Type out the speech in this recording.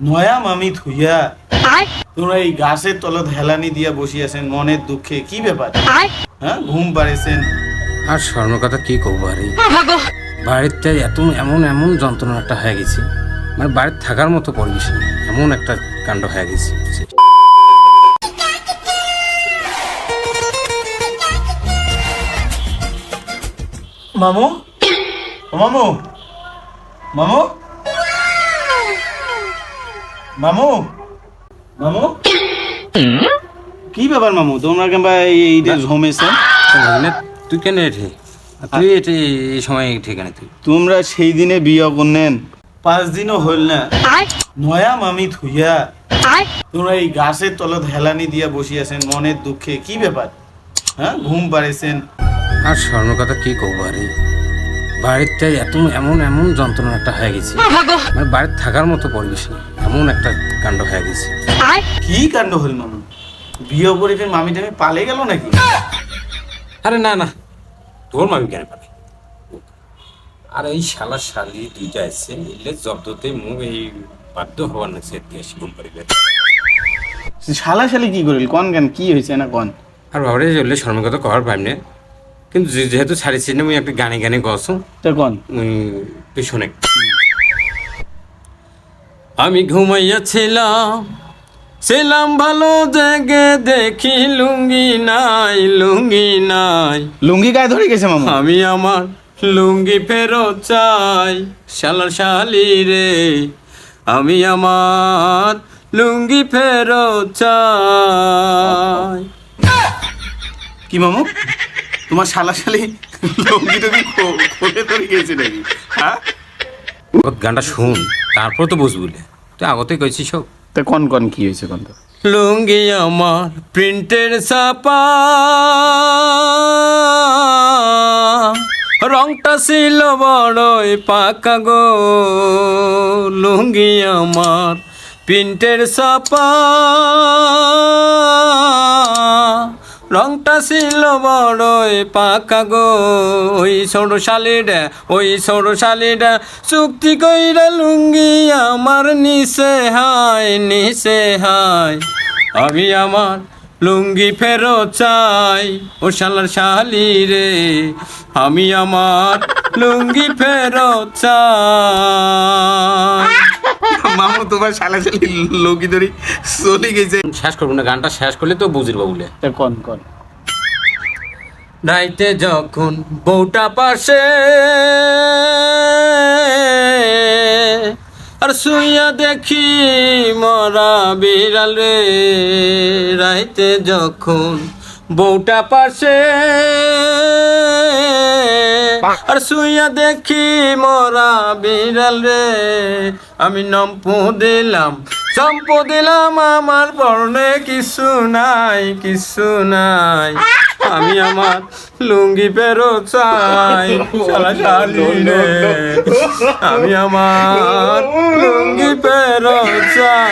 নয়া মামি থুইয়া তোমরা এই গাছের তলত হেলানি দিয়া বসিয়াছেন মনের দুঃখে। কি ব্যাপার? হ্যাঁ ঘুম পাড়েছেন। আর স্বর্ণ কথা কি কব আরে বাড়িতে এত এমন এমন যন্ত্রণা একটা হয়ে গেছে মানে বাড়িতে থাকার মতো পরিবেশ নেই এমন একটা কাণ্ড হয়ে গেছে। মামু? ও মামু? মামু? মামু? মামু? কি ব্যাপার মামু? তোমরা কিংবা এই ঝমেছেন তো ভাগ্নে, তুই কেন এঠে? তুই এটে এই সময় ঠিকানে তুই? তোমরা সেই দিনে বিয়ে করলেন। পাঁচ দিনও হইল না। নয়া মামি থুইয়া। তোমরা এই গাছের তলত হেলানি দিয়া বসিয়াছেন মনের দুঃখে। কি ব্যাপার? হ্যাঁ? ঘুম পাড়েছেন। আর স্বর্ণ কথা কি কব আরে বাড়িতে এত এমন এমন যন্ত্রণা একটা হয়ে গেছে। মানে বাড়িতে থাকার মতো পরিবেশ নেই। এমন একটা কাণ্ড হয়ে গেছে। কি কাণ্ড হল মামু? বিয়ে করে ফের মামি টামি পালে গেল নাকি? আরে না না। তোর মামি কেন পাবে আর এই শালা শালি দুইটা আছে এলে জব্দতে মুখ এই বাধ্য হওয়ার না সে দিয়ে শিবন পারিবে শালা শালি কি করিল? কন কেন? কি হয়েছে না কন? আর বাবারে চললে শর্মগত করার পাইমনে কিন্তু যে- যেহেতু ছাড়িছি না মুই একটা গানে গানে গছ তা কন? তুই শোনে আমি ঘুমাইয়াছিলাম ছিলাম ভালো জেগে দেখি লুঙ্গি নাই লুঙ্গি নাই। লুঙ্গি গায়ে ধরে গেছে মামা? আমি আমার লুঙ্গি ফেরত চাই শালার শালি রে। আমি আমার লুঙ্গি ফেরত চাই। কি মামু? তোমার শালা শালি লুঙ্গি টুঙ্গি খো- খোলে ধরে গেছে নাকি? হ্যাঁ? গানটা শুন তারপর তো বুঝবুলে তুই আগতে কইছিস সব। তা কন কন কি হয়েছে কন তো? লুঙ্গি আমার প্রিন্টের ছাপা রংটা ছিল বড়ই পাকা গো। লুঙ্গি আমার প্রিন্টের ছাপা রংটা ছিল বড়ই পাকা গো। ওই ছোট শালিডা ওই ছোট শালিডা চুক্তি কইরা লুঙ্গি আমার নিচে হাই নিচে হাই আমি আমার লুঙ্গি ফেরত চাই, ও শালার শালি রে আমি আমার লুঙ্গি ফেরত চাই। মামু তোমার শালা শালি লুঙ্গি ধরে চলে গেছে। শেষ করব না গানটা শেষ করলে তো বুঝির বাবুলে। কন কন? রাইতে যখন বউটা পাশে আর শুইয়া দেখি মরা বিড়াল রে রাইতে যখন বউটা পাশে আর শুইয়া দেখি মরা বিড়াল রে। আমি নম্পু দিলাম, চম্পু দিলাম, আমার বর্ণে কিছু নাই কিছু নাই। আমি আমার লুঙ্গি পেরো চাই আমি আমার লুঙ্গি পেরো চাই।